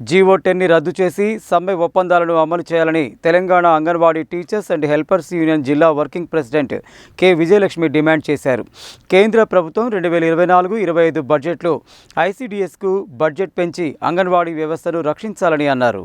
GO టెన్ని రద్దు చేసి సమ్మె ఒప్పందాలను అమలు చేయాలని Telangana Anganwadi teachers and helpers union జిల్లా working president K Vijayalakshmi demand చేశారు. కేంద్ర ప్రభుత్వం రెండు వేల ఇరవై నాలుగు ఇరవై ఐదు బడ్జెట్లో ఐసీడీఎస్కు బడ్జెట్ పెంచి అంగన్వాడీ వ్యవస్థను రక్షించాలని అన్నారు.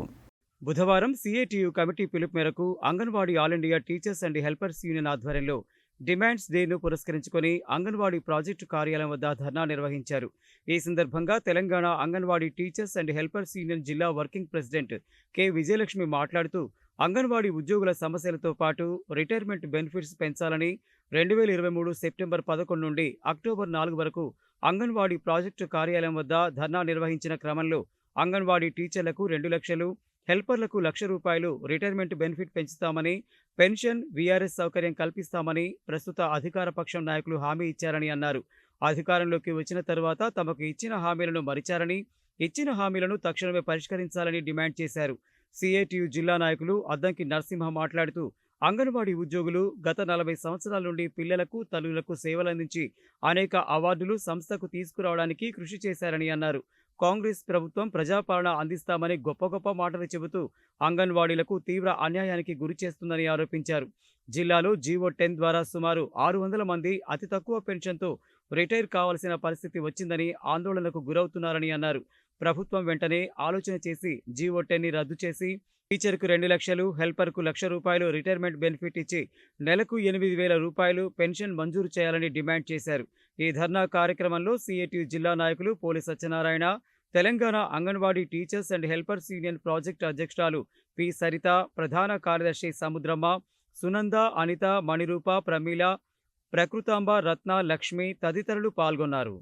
బుధవారం సిఐటియు కమిటీ పిలుపు మేరకు Anganwadi all India teachers and helpers union ఆధ్వర్యంలో డిమాండ్స్ డేను పురస్కరించుకొని అంగన్వాడీ ప్రాజెక్టు కార్యాలయం వద్ద ధర్నా నిర్వహించారు. ఈ సందర్భంగా Telangana Anganwadi teachers and helpers union జిల్లా వర్కింగ్ ప్రెసిడెంట్ కె. విజయలక్ష్మి మాట్లాడుతూ అంగన్వాడీ ఉద్యోగుల సమస్యలతో పాటు రిటైర్మెంట్ బెనిఫిట్స్ పెంచాలని రెండు వేల ఇరవై మూడు సెప్టెంబర్ పదకొండు నుండి అక్టోబర్ నాలుగు వరకు అంగన్వాడీ ప్రాజెక్టు కార్యాలయం వద్ద ధర్నా నిర్వహించిన క్రమంలో అంగన్వాడీ టీచర్లకు రెండు లక్షలు హెల్పర్లకు లక్ష రూపాయలు రిటైర్మెంట్ బెనిఫిట్ పెంచుతామని పెన్షన్ వీఆర్ఎస్ సౌకర్యం కల్పిస్తామని ప్రస్తుత అధికార పక్షం నాయకులు హామీ ఇచ్చారని అన్నారు. అధికారంలోకి వచ్చిన తరువాత తమకు ఇచ్చిన హామీలను మరిచారని ఇచ్చిన హామీలను తక్షణమే పరిష్కరించాలని డిమాండ్ చేశారు. సిఐటియు జిల్లా నాయకులు అద్దంకి నరసింహ మాట్లాడుతూ అంగన్వాడీ ఉద్యోగులు గత నలభై సంవత్సరాల నుండి పిల్లలకు తల్లులకు సేవలందించి అనేక అవార్డులు సంస్థకు తీసుకురావడానికి కృషి చేశారని అన్నారు. కాంగ్రెస్ ప్రభుత్వం ప్రజాపాలన అందిస్తామని గొప్ప గొప్ప మాటలు చెబుతూ అంగన్వాడీలకు తీవ్ర అన్యాయానికి గురి చేస్తుందని ఆరోపించారు. జిల్లాలో జీవో టెన్ ద్వారా సుమారు ఆరు వందల మంది అతి తక్కువ పెన్షన్తో రిటైర్ కావాల్సిన పరిస్థితి వచ్చిందని ఆందోళనకు గురవుతున్నారని అన్నారు. ప్రభుత్వం వెంటనే ఆలోచన చేసి జీవో టెన్ని రద్దు చేసి టీచర్కు రెండు లక్షలు హెల్పర్కు లక్ష రూపాయలు రిటైర్మెంట్ బెనిఫిట్ ఇచ్చి నెలకు ఎనిమిది వేల రూపాయలు పెన్షన్ మంజూరు చేయాలని డిమాండ్ చేశారు. ఈ ధర్నా కార్యక్రమంలో సిఐటి జిల్లా నాయకులు Poli Satyanarayana Telangana Anganwadi teachers and helpers union project అధ్యక్షురాలు పి. సరిత ప్రధాన కార్యదర్శి సముద్రమ్మ సునంద అనిత మణిరూప ప్రమీల ప్రకృతాంబ రత్న లక్ష్మి తదితరులు పాల్గొన్నారు.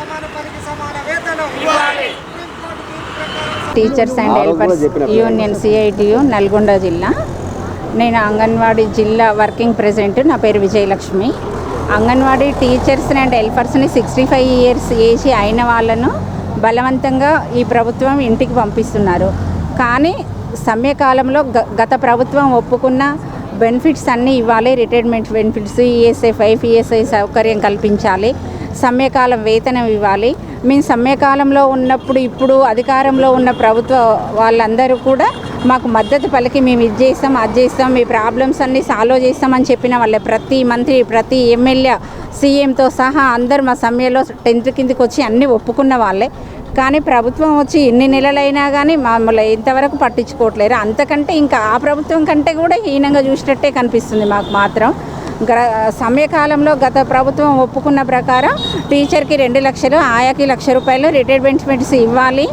సమాన పనికి సమాన వేతనం. ఇవ్వాలి. Teachers and helpers union CITU Nalgonda జిల్లా. నేను అంగన్వాడీ జిల్లా వర్కింగ్ ప్రెసిడెంట్ నా పేరు విజయలక్ష్మి. అంగన్వాడీ టీచర్స్ అండ్ హెల్పర్స్ని సిక్స్టీ ఫైవ్ ఇయర్స్ ఏజ్ అయిన వాళ్ళను బలవంతంగా ఈ ప్రభుత్వం ఇంటికి పంపిస్తున్నారు. కానీ సమ్యకాలంలో గ గత ప్రభుత్వం ఒప్పుకున్న బెనిఫిట్స్ అన్నీ ఇవ్వాలి. Retirement benefits ESI five ESI సౌకర్యం కల్పించాలి. సమ్యకాలం వేతనం ఇవ్వాలి. మేము సమ్యకాలంలో ఉన్నప్పుడు ఇప్పుడు అధికారంలో ఉన్న ప్రభుత్వ వాళ్ళందరూ కూడా మాకు మద్దతు పలికి మేము ఇది చేస్తాం అది చేస్తాం మీ ప్రాబ్లమ్స్ అన్నీ సాల్వ్ చేస్తామని చెప్పిన వాళ్ళే. ప్రతి మంత్రి ప్రతి ఎమ్మెల్యే సీఎంతో సహా అందరు మా సమ్మెలో టెన్త్ కిందకి వచ్చి అన్నీ ఒప్పుకున్న వాళ్ళే. కానీ ప్రభుత్వం వచ్చి ఎన్ని నెలలైనా కానీ మమ్మల్ని ఇంతవరకు పట్టించుకోవట్లేరు అంతకంటే ఇంకా ఆ ప్రభుత్వం కంటే కూడా హీనంగా చూసినట్టే కనిపిస్తుంది మాకు మాత్రం. సమయకాలంలో గత ప్రభుత్వం ఒప్పుకున్న ప్రకారం టీచర్కి రెండు లక్షలు ఆయాకి లక్ష రూపాయలు రిటైర్మెంట్ బెనిఫిట్స్ ఇవ్వాలి.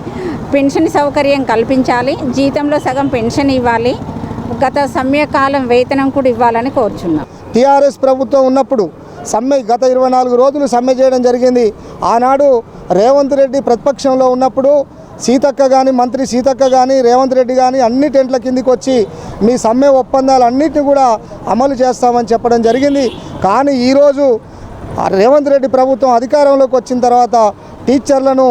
పెన్షన్ సౌకర్యం కల్పించాలి. జీతంలో సగం పెన్షన్ ఇవ్వాలి. గత సమయకాలం వేతనం కూడా ఇవ్వాలని కోరుచున్నాం. టీఆర్ఎస్ ప్రభుత్వం ఉన్నప్పుడు సమ్మె గత ఇరవై నాలుగు రోజులు సమ్మె చేయడం జరిగింది. ఆనాడు రేవంత్ రెడ్డి ప్రతిపక్షంలో ఉన్నప్పుడు సీతక్క కానీ మంత్రి సీతక్క కానీ రేవంత్ రెడ్డి కానీ అన్ని టెంట్ల కిందికి వచ్చి మీ సమ్మె ఒప్పందాలు అన్నిటిని కూడా అమలు చేస్తామని చెప్పడం జరిగింది. కానీ ఈరోజు రేవంత్ రెడ్డి ప్రభుత్వం అధికారంలోకి వచ్చిన తర్వాత టీచర్లను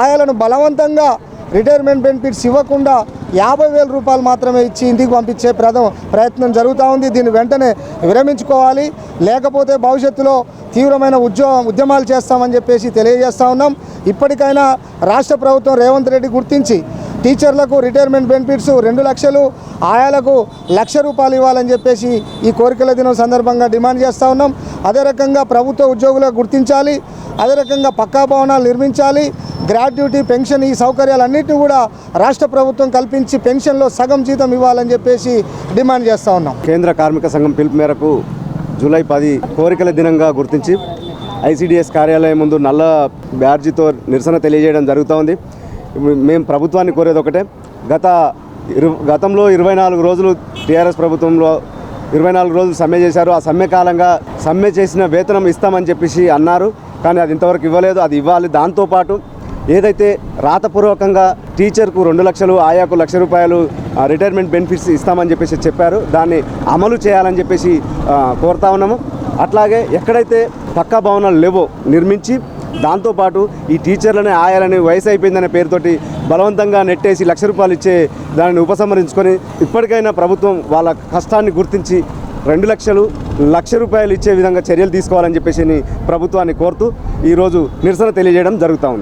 ఆయాలను బలవంతంగా రిటైర్మెంట్ బెనిఫిట్స్ ఇవ్వకుండా యాభై వేల రూపాయలు మాత్రమే ఇచ్చి ఇంటికి పంపించే ప్రథమ ప్రయత్నం జరుగుతూ ఉంది. దీన్ని వెంటనే విరమించుకోవాలి. లేకపోతే భవిష్యత్తులో తీవ్రమైన ఉద్యో ఉద్యమాలు చేస్తామని చెప్పేసి తెలియజేస్తా ఉన్నాం. ఇప్పటికైనా రాష్ట్ర ప్రభుత్వం రేవంత్ రెడ్డి గుర్తించి టీచర్లకు రిటైర్మెంట్ బెనిఫిట్స్ రెండు లక్షలు ఆయాలకు లక్ష రూపాయలు ఇవ్వాలని చెప్పేసి ఈ కోరికల దినం సందర్భంగా డిమాండ్ చేస్తూ ఉన్నాం. అదే రకంగా ప్రభుత్వ ఉద్యోగులకు గుర్తించాలి అదే రకంగా పక్కా భవనాలు నిర్మించాలి గ్రాట్యుటీ పెన్షన్ ఈ సౌకర్యాలన్నింటినీ కూడా రాష్ట్ర ప్రభుత్వం కల్పించి పెన్షన్లో సగం జీతం ఇవ్వాలని చెప్పేసి డిమాండ్ చేస్తూ ఉన్నాం. కేంద్ర కార్మిక సంఘం పిలుపు మేరకు జూలై పది కోరికల దినంగా గుర్తించి ఐసీడీఎస్ కార్యాలయం ముందు నల్ల బ్యాడ్జితో నిరసన తెలియజేయడం జరుగుతూ ఉంది. మేము ప్రభుత్వాన్ని కోరేది ఒకటే. గత ఇరు గతంలో ఇరవై నాలుగు రోజులు టీఆర్ఎస్ ప్రభుత్వంలో ఇరవై నాలుగు రోజులు సమ్మె చేశారు. ఆ సమ్మె కాలంగా సమ్మె చేసిన వేతనం ఇస్తామని చెప్పేసి అన్నారు. కానీ అది ఇంతవరకు ఇవ్వలేదు. అది ఇవ్వాలి. దాంతోపాటు ఏదైతే రాతపూర్వకంగా టీచర్కు రెండు లక్షలు ఆయాకు లక్ష రూపాయలు రిటైర్మెంట్ బెనిఫిట్స్ ఇస్తామని చెప్పేసి చెప్పారు. దాన్ని అమలు చేయాలని చెప్పేసి కోరుతా ఉన్నాము. అట్లాగే ఎక్కడైతే పక్కా భవనాలు లేవో నిర్మించి దాంతోపాటు ఈ టీచర్లని ఆయాలని వయసు అయిపోయిందనే పేరుతోటి బలవంతంగా నెట్టేసి లక్ష రూపాయలు ఇచ్చే దానిని ఉపసంహరించుకొని ఇప్పటికైనా ప్రభుత్వం వాళ్ళ కష్టాన్ని గుర్తించి రెండు లక్షలు లక్ష రూపాయలు ఇచ్చే విధంగా చర్యలు తీసుకోవాలని చెప్పేసి ప్రభుత్వాన్ని కోరుతూ ఈరోజు నిరసన తెలియజేయడం జరుగుతూ ఉంది.